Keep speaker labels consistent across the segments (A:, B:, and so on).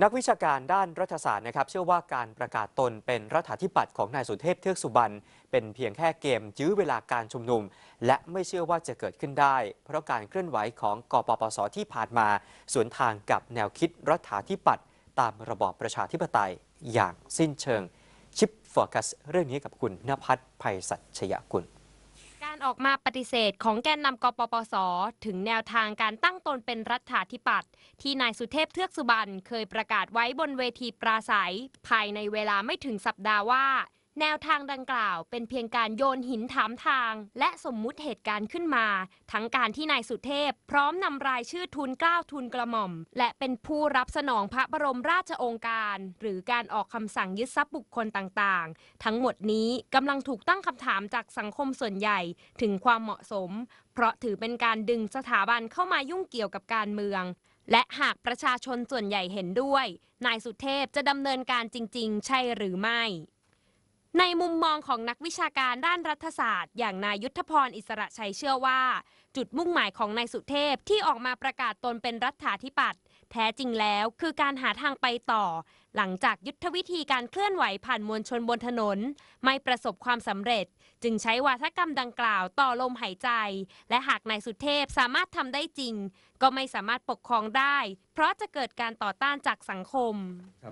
A: นักวิชาการด้านรัฐศาสตร์นะครับเชื่อว่าการประกาศตนเป็นรัฐาธิปัตย์ของนายสุเทพเทือกสุบรรณเป็นเพียงแค่เกมยื้อเวลาการชุมนุม และไม่เชื่อว่าจะเกิดขึ้นได้ เพราะการเคลื่อนไหวของกปปสที่ผ่านมาสวนทางกับแนวคิดรัฐาธิปัตย์ตามระบอบประชาธิปไตยอย่างสิ้นเชิง ชิปโฟกัสเรื่องนี้กับคุณนภัทรภัยสัชยกุล
B: ออกมาปฏิเสธของแกนนำกปปส ถึงแนวทางการตั้งตนเป็นรัฐาธิปัตย์ที่นายสุเทพเทือกสุบรรณเคยประกาศไว้บนเวทีปราศัย ภายในเวลาไม่ถึงสัปดาห์ว่า แนวทางดังกล่าวเป็นเพียงการโยนหินถามทาง และสมมุติเหตุการณ์ขึ้นมา ทั้งการที่นายสุเทพ พร้อมนำรายชื่อทุนกล้าวทุนกระหม่อม และเป็นผู้รับสนองพระบรมราชโองการ หรือการออกคำสั่งยึดทรัพย์บุคคลต่างๆ ทั้งหมดนี้กำลังถูกตั้งคำถามจากสังคมส่วนใหญ่ถึงความเหมาะสม เพราะถือเป็นการดึงสถาบันเข้ามายุ่งเกี่ยวกับการเมืองและหากประชาชนส่วนใหญ่เห็นด้วย นายสุเทพจะดำเนินการจริง ๆ ใช่หรือไม่ ในมุมมองของนักวิชาการด้านรัฐศาสตร์ อย่างนายยุทธพรอิสระชัยเชื่อว่า จุดมุ่งหมายของนายสุเทพที่ออกมาประกาศตนเป็นรัฐาธิปัตย์แท้จริงแล้วคือการหาทางไปต่อ หลังจากยุทธวิธีการเคลื่อนไหวผ่านมวลชนบนถนน ไม่ประสบความสำเร็จ จึงใช้วาทกรรมดังกล่าวต่อลมหายใจ และหากนายสุเทพสามารถทำได้จริง ก็ไม่สามารถปกครองได้ เพราะจะเกิดการต่อต้านจากสังคม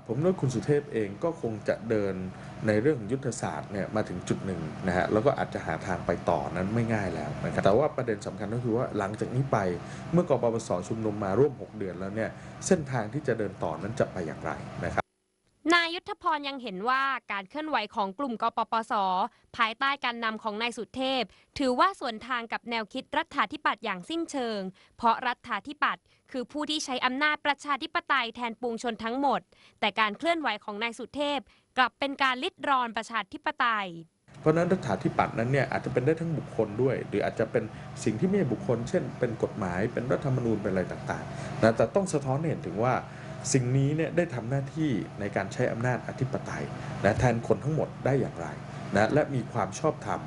C: ผมว่าคุณสุเทพเองก็คงจะเดิน ในเรื่องของยุทธศาสตร์เนี่ยมาถึงจุดหนึ่งนะฮะแล้วก็อาจจะหาทางไปต่อนั้นไม่ง่ายแล้วนะครับแต่ว่าประเด็นสำคัญก็คือว่าหลังจากนี้ไปเมื่อกปปสชุมนุมมาร่วม 6 เดือนแล้วเนี่ยเส้นทางที่จะเดินต่อนั้นจะไปอย่างไรนะครับ
B: ยุทธพรยังเห็นว่าการเคลื่อนไหวของกลุ่มกปปส ภายใต้การนำของนายสุเทพ ถือว่าส่วนทางกับแนวคิดรัฐาธิปัตย์อย่างสิ้นเชิง เพราะรัฐาธิปัตย์คือผู้ที่ใช้อำนาจประชาธิปไตยแทนปวงชนทั้งหมด แต่การเคลื่อนไหวของนายสุเทพ กลับเป็นการลิดรอนประชาธิปไตย
C: เพราะนั้นรัฐาธิปัตย์นั้นเนี่ยอาจจะเป็นได้ทั้งบุคคลด้วย หรืออาจจะเป็นสิ่งที่ไม่ใช่บุคคล เช่น เป็นกฎหมายเป็นรัฐธรรมนูญเป็นอะไรต่างๆนะแต่ต้องสะท้อนเห็นถึงว่า สิ่งนี้เนี่ยได้ทำหน้าที่ในการใช้อำนาจอธิปไตยนะแทนคนทั้งหมดได้อย่างไรนะและมีความชอบธรรม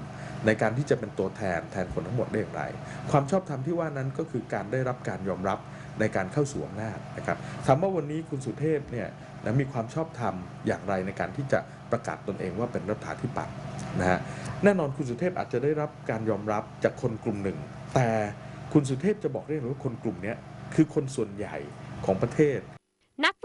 C: ในการที่จะเป็นตัวแทนแทนคนทั้งหมดได้อย่างไร ความชอบธรรมที่ว่านั้นก็คือการได้รับการยอมรับในการเข้าสู่อำนาจนะครับถามว่าวันนี้คุณสุเทพเนี่ยนะมีความชอบธรรมอย่างไรในการที่จะประกาศตนเองว่าเป็นรัฐาธิปัตย์นะฮะแน่นอนคุณสุเทพอาจจะได้รับการยอมรับจากคนกลุ่มหนึ่ง แต่คุณสุเทพจะบอกได้เลยว่าคนกลุ่มนี้คือคนส่วนใหญ่ของประเทศ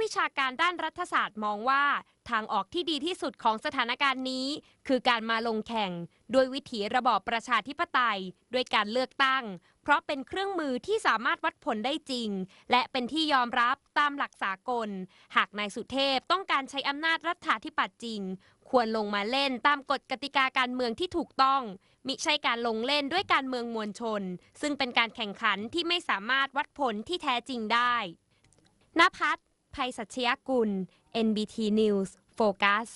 B: วิชาการด้านรัฐศาสตร์มองว่า ทางออกที่ดีที่สุดของสถานการณ์นี้ คือการมาลงแข่งโดยวิถีระบอบประชาธิปไตย ด้วยการเลือกตั้ง เพราะเป็นเครื่องมือที่สามารถวัดผลได้จริง และเป็นที่ยอมรับตามหลักสากล หากนายสุเทพต้องการใช้อำนาจรัฐาธิปัตย์จริง ควรลงมาเล่นตามกฎกติกาการเมืองที่ถูกต้อง มิใช่การลงเล่นด้วยการเมืองมวลชน ซึ่งเป็นการแข่งขันที่ไม่สามารถวัดผลที่แท้จริงได้นภัทร ภัยสัชยกุล NBT News โฟกัส